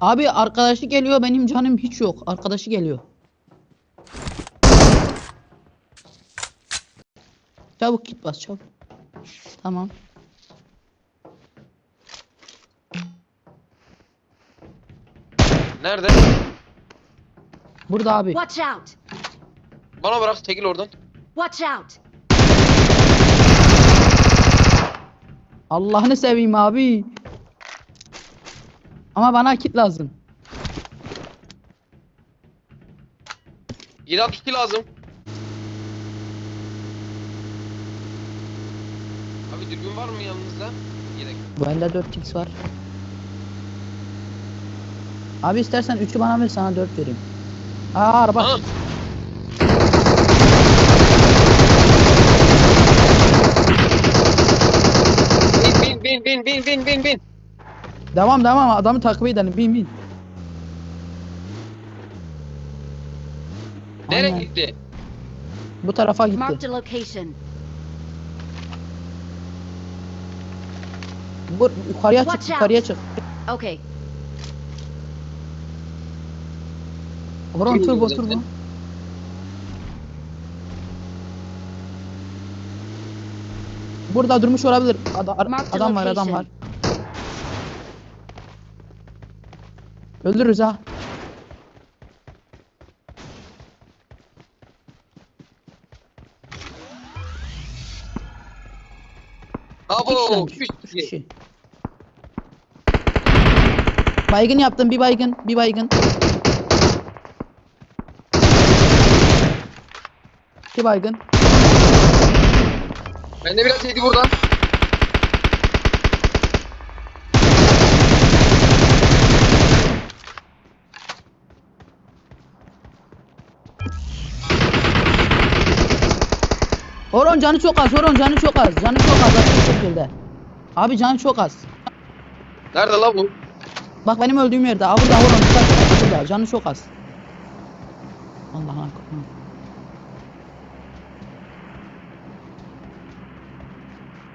Abi arkadaşı geliyor benim canım hiç yok. Arkadaşı geliyor. Çabuk git bas çabuk. Tamam. Nerede? Burada abi. Watch out! Bana bırak çekil oradan. Watch out! Allah'ını seveyim abi. Ama bana kit lazım. 762 lazım. Abi dürbün var mı yanınızda? Yedek. Bende 4x var. Abi istersen 3'ü bana ver sana 4 vereyim. Aa araba. Aha. Bin bin bin bin bin bin bin. Devam devam adamı takip edelim. Bin bin. Nereye Aynen. gitti? Bu tarafa gitti. Marked a location. Vur yukarıya çık Watch out. yukarıya çık. Okay. Kim turbo turbo. zaten? Burada durmuş olabilir. Ada- ar- adam var adam location. var. Öldürürüz ha. İki Abo. üç kişi. Baygın yaptım bir baygın bir baygın. Bir baygın. Bende biraz yedi burada. Horon canı çok az. Horon canı çok az. Canı çok az. Açık şekilde. Abi canı çok az. Nerede la bu? Bak benim öldüğüm yerde. Aa burada Horon. Burada canı çok az. Akıllı.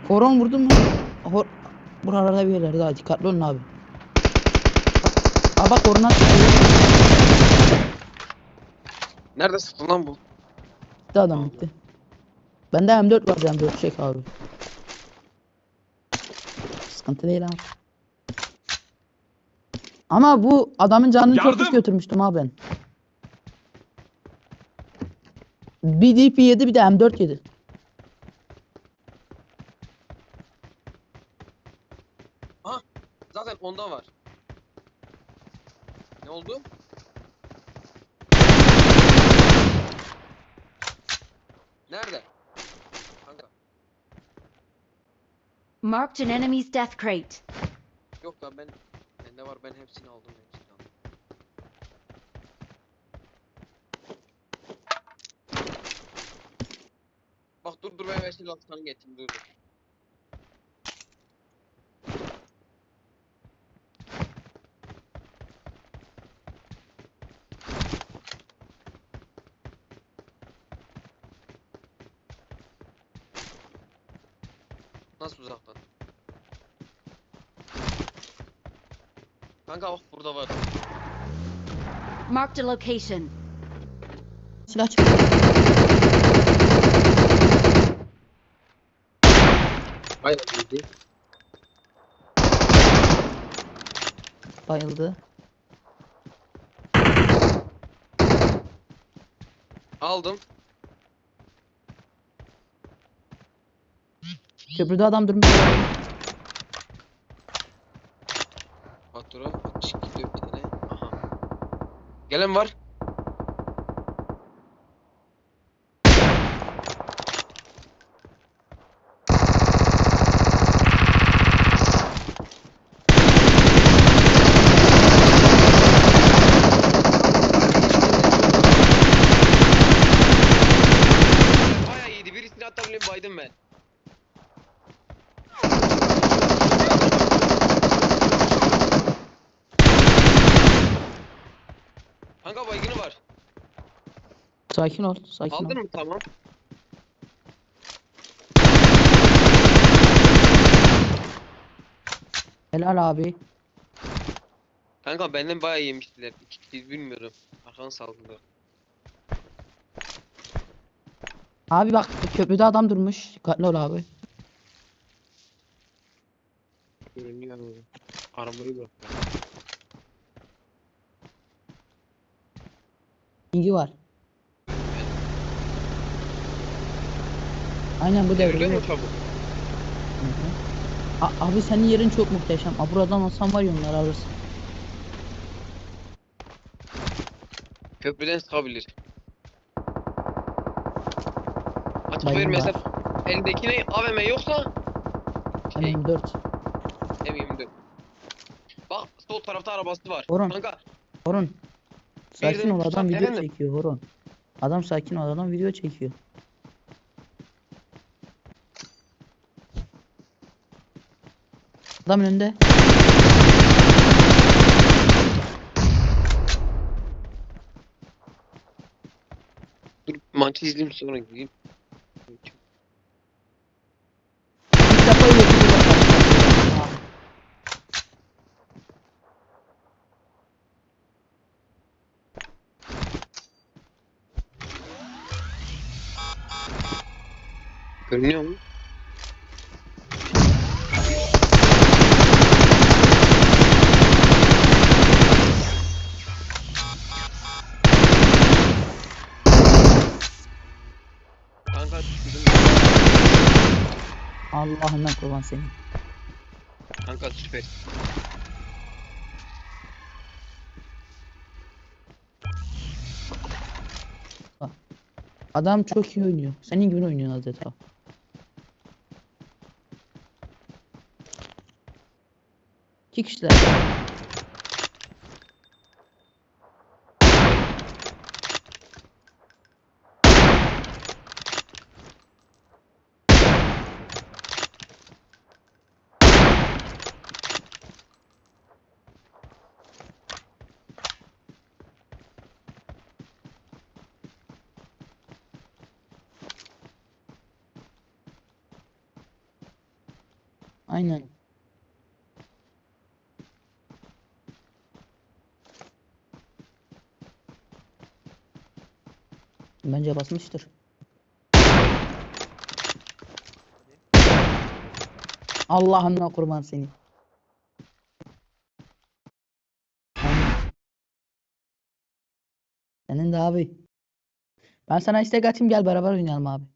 Horon vurdun mu? Hor Buralarda bir yerlerde daha dikkatli olun abi. Aa bak horona. Nerede sıktın lan bu? Bitti adam bitti. Bende M4 var M4 çek abi. Sıkıntı değil abi. Ama bu adamın canını çok Yardım! pis götürmüştüm abi ben. Bir DP yedi bir de M4 yedi. Ha, zaten onda var. Ne oldu? Nerede? Kanka. Marked an enemy's death crate. Yok lan ben bende var ben hepsini aldım hepsini aldım. Bak dur dur ben vesile aslanı getireyim dur dur. Kanka bak burada var. Marked a location. Silah çıktı. Aynen iyiydi. Bayıldı. Aldım. Köprüde adam durmuş. Gelen var. Bayağı iyiydi. Birisini bile baydım ben. Kanka baygını var. Sakin ol. Sakin ol. Aldın mı? Tamam. Helal abi. Kanka benden bayağı yemiştiler. İki kişi bilmiyorum. Arkanı saldılar. Abi bak köprüde adam durmuş. Dikkatli ol abi. Görünüyor abi. Arabayı bak. Bilgi var. Aynen bu Görüyor devre. mu çabuk? Hı hı. A- Abi senin yerin çok muhteşem. Abi buradan olsan var ya onları alırsın. Köprüden sıkabilir. Açık Bayım vermese var. elindeki ne? AVM yoksa şey M24. M24. Bak sol tarafta arabası var. Orhan. Kanka Horon. Sakin ol adam video çekiyor Horon. Adam sakin ol adam video çekiyor. Adam önünde. dur maçı izleyeyim sonra gideyim. İlk defa YouTube'da Görünüyor mu? Allah'ından kurban seni. Kanka süper. Adam çok iyi oynuyor. Senin gibi oynuyor adeta. İki kişiler. Aynen. Bence basmıştır. Allah'ına kurban seni. Senin de abi. Ben sana istek atayım gel beraber oynayalım abi.